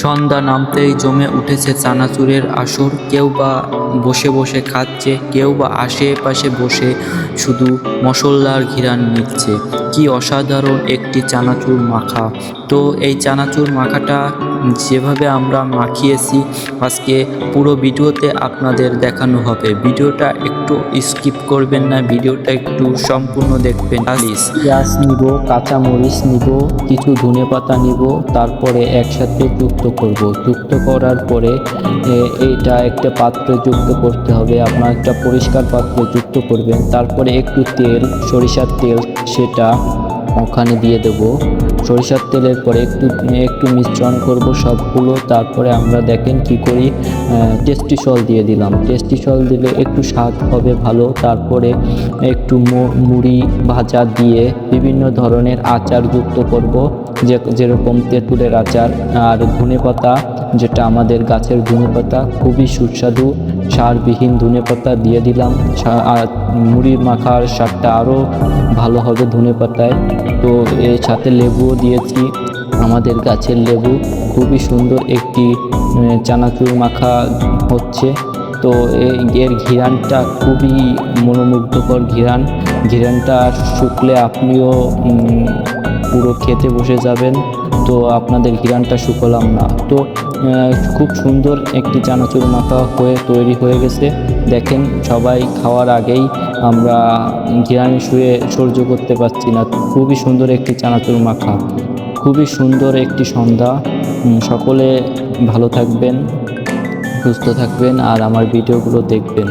সন্ধ্যা নামতেই জমে উঠেছে চানাচুরের আসর। কেউ বা বসে বসে খাচ্ছে, কেউ বা আশেপাশে বসে শুধু মশলার ঘিরান নিচ্ছে। কি অসাধারণ একটি চানাচুর মাখা। তো এই চানাচুর মাখাটা যেভাবে আমরা মাখিয়েছি আজকে পুরো ভিডিওতে আপনাদের দেখানো হবে। ভিডিওটা একটু স্কিপ করবেন না ভিডিওটা একটু সম্পূর্ণ দেখবেন প্লিজ পেঁয়াজ নিব কাঁচামরিচ নিব কিছু ধনে পাতা নিব তারপরে একসাথে যুক্ত করব। যুক্ত করার পরে এ, এইটা একটা পাত্রে যুক্ত করতে হবে। আপনার একটা পরিষ্কার পাত্রে যুক্ত করবেন। তারপরে একটু তেল সরিষার তেল সেটা ওখানে দিয়ে দেব। সরিষার তেলের পরে একটু একটু মিশ্রণ করব সবগুলো, তারপরে আমরা দেখেন কি করি টেস্টি সল দিয়ে দিলাম। টেস্টি সল দিলে একটু স্বাদ হবে ভালো, তারপরে একটু মুড়ি ভাজা দিয়ে বিভিন্ন ধরনের আচার যুক্ত করব, যে, যেরকম তেঁতুলের আচার আর ধনে পাতা, যেটা আমাদের গাছের ধনে পাতা, খুবই সুস্বাদু, সারবিহীন ধনে পাতা দিয়ে দিলাম আর মাখার স্বাদটা আরও ভালো হবে ধনে পাতায়। তো এর সাথে লেবুও দিয়েছি। আমাদের গাছের লেবু খুবই সুন্দর একটি চানাচুর মাখা হচ্ছে। তো এর ঘিরানটা খুবই মনোমুগ্ধকর ঘিরান। ঘিরানটা শুকলে আপনিও পুরো খেতে বসে যাবেন। তো আপনাদের ঘিরানটা শুকলাম না। তো খুব সুন্দর একটি চানাচুর মাখা হয়ে তৈরি হয়ে গেছে। দেখেন, সবাই খাওয়ার আগেই আমরা ঘিরানি শুয়ে সহ্য করতে পারছি না। খুবই সুন্দর একটি চানাচুর মাখা খুবই সুন্দর একটি সন্ধ্যা। সকলে ভালো থাকবেন, সুস্থ থাকবেন, আর আমার ভিডিওগুলো দেখবেন।